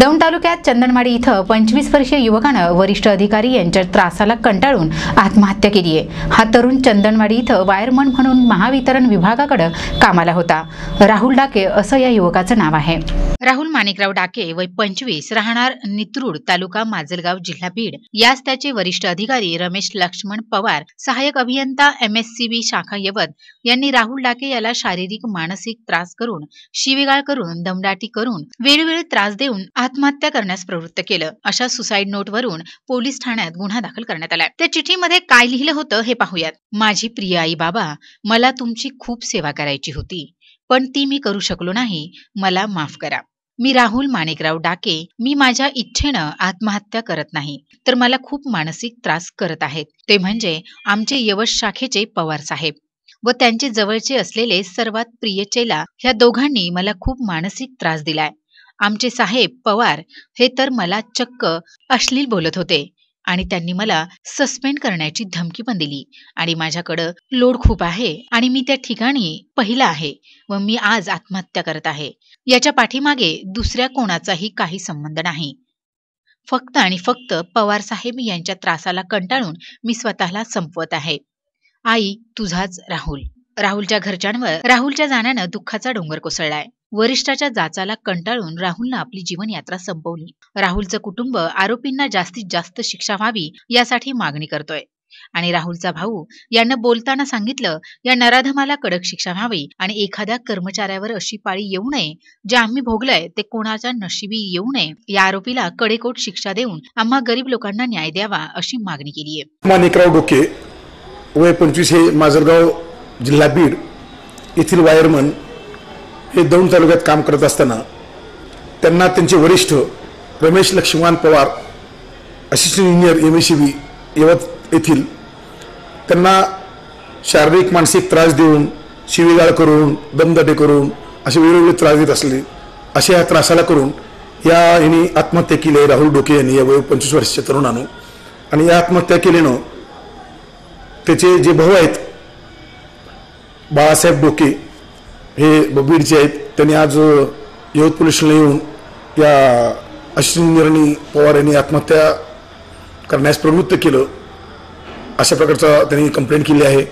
दौंड तालुक्यात चंदनवाडी इथं पंचवीस वर्षीय युवकानं वरिष्ठ अधिकारी यांच्या त्रासाला कंटाळून आत्महत्या केली आहे. हा तरुण चंदनवाडी इथं वायरमन म्हणून महावितरण विभागाकडे कामाला होता. राहुल डाके असं या युवकाचं नाव आहे. राहुल माणिकराव डाके वय पंचवीस राहणार नित्रूड तालुका माजलगाव जिल्हा बीड. यास त्याचे वरिष्ठ अधिकारी रमेश लक्ष्मण पवार सहाय्यक अभियंता एमएससीबी शाखा यवत यांनी राहुल डाके याला शारीरिक मानसिक त्रास करून शिवीगाळ करून दमदाटी करून वेळोवेळी त्रास देऊन आत्महत्या करण्यास प्रवृत्त केलं. अशा सुसाईड नोटवरून पोलीस ठाण्यात गुन्हा दाखल करण्यात आला. त्या चिठ्ठीमध्ये काय लिहिलं होतं हे पाहूयात. माझी प्रिय आई बाबा मला तुमची खूप सेवा करायची होती. पण ती मी करू शकलो नाही. मला माफ करा. मी राहुल माणिकराव डाके मी माझ्या इच्छेनं आत्महत्या करत नाही तर मला खूप मानसिक त्रास करत आहेत. ते म्हणजे आमचे यवश शाखेचे पवार साहेब व त्यांचे जवळचे असलेले सर्वात प्रिय चेला ह्या दोघांनी मला खूप मानसिक त्रास दिलाय. आमचे साहेब पवार हे तर मला चक्क अश्लील बोलत होते. आणि त्यांनी मला सस्पेंड करण्याची धमकी पण दिली. आणि माझ्याकडं लोड खूप आहे आणि मी त्या ठिकाणी पहिला आहे व मी आज आत्महत्या करत आहे. याच्या पाठीमागे दुसऱ्या कोणाचाही काही संबंध नाही. फक्त आणि फक्त पवार साहेब यांच्या त्रासाला कंटाळून मी स्वतःला संपवत आहे. आई तुझाच राहुल. राहुलच्या घरच्यांवर राहुलच्या जाण्यानं दुःखाचा डोंगर कोसळलाय. वरिष्ठाच्या जाचाला कंटाळून राहुलनं आपली जीवनयात्रा संपवली. राहुलचं कुटुंब आरोपींना जास्तीत जास्त शिक्षा व्हावी यासाठी मागणी करतोय. आणि राहुलचा भाऊ यानं बोलताना सांगितलं या नराधमाला कडक शिक्षा व्हावी आणि एखाद्या कर्मचाऱ्यावर अशी पाळी येऊ नये. जे आम्ही भोगलंय ते कोणाच्या नशिबी येऊ नये. या आरोपीला कडेकोट शिक्षा देऊन आम्हा गरीब लोकांना न्याय द्यावा अशी मागणी केली आहे. माणिकराव डोके वय पंचवीस हे माजलगाव जिल्हा बीड येथील वायरमन हे दौंड तालुक्यात काम करत असताना त्यांना त्यांचे वरिष्ठ Ramesh Laxman Pawar assistant engineer M S C B Yavat येथील त्यांना शारीरिक मानसिक त्रास देऊन शिवीगाळ करून दमदाटे करून असे वेगवेगळे त्रास देत असले अशा ह्या त्रासाला करून या यांनी आत्महत्या केली आहे राहुल डोके यांनी या वय पंचवीस वर्षाच्या तरुणानं. आणि या आत्महत्या केल्यानं त्याचे जे भाऊ आहेत बाळासाहेब डोके हे बीडचे आहेत. त्यांनी आज यवत पोलिसांना येऊन या अश्विनी पवार यांनी आत्महत्या करण्यास प्रवृत्त केलं. अशा प्रकारचा त्यांनी कंप्लेंट केली आहे.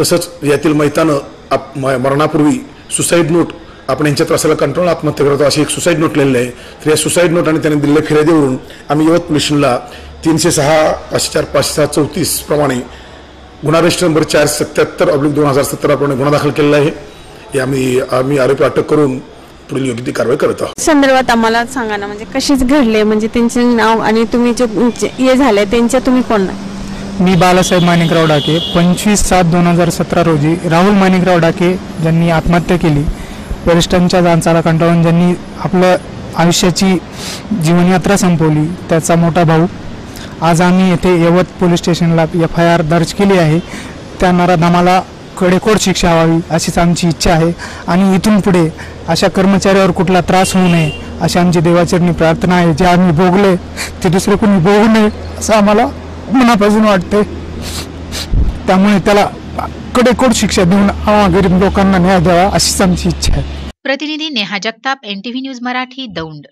तसंच यातील मैतानं आप म- मरणापूर्वी सुसाईड नोट आपण यांच्या त्रासाला कंट्रोल आत्महत्या करतो अशी एक सुसाईड नोट लिहिलेली आहे. तर या सुसाईड नोट आणि त्यांनी दिलेल्या फिर्यादीवरून आम्ही यवत पोलिसांना तीनशे सहा पाचशे चार पाचशे सहा चौतीस प्रमाणे गुन्हा रजिस्टर नंबर चार सत्याहत्तर अब्लिक दोन हजार सतराप्रमाणे गुन्हा दाखल केलेला आहे. हे आम्ही आम्ही आरोपी अटक करून पुढील योग्य ती कारवाई करत आहोत. संदर्भात आम्हाला सांगा ना म्हणजे कशीच घडले म्हणजे त्यांचे नाव आणि तुम्ही जे जे हे झाले त्यांच्या तुम्ही कोण मी बालासाहेब माणिकराव डाके. पंचवीस सात दोन हजार सतरा रोजी राहुल माणिकराव डाके ज्यांनी आत्महत्या केली वरिष्ठांच्या जांचाला कंटाळून ज्यांनी आपलं आयुष्याची जीवनयात्रा संपवली त्याचा मोठा भाऊ. आज आम्ही येथे यवत पोलीस स्टेशनला एफ आय आर दर्ज केली आहे. त्या नराधमाला कडेकोड शिक्षा व्हावी अशीच आमची इच्छा आहे. आणि इथून पुढे अशा कर्मचाऱ्यावर कुठला त्रास होऊ नये अशी आमची देवाचरणी प्रार्थना आहे. जे आम्ही भोगले ते दुसरे कोणी भोगू नये असं आम्हाला मनापासून वाटते त्यामुळे त्याला कडेकोड शिक्षा देऊन आम्हा गरीब लोकांना न्याय द्यावा अशीच आमची इच्छा आहे. प्रतिनिधी नेहा जगताप एनटीव्ही न्यूज मराठी दौंड.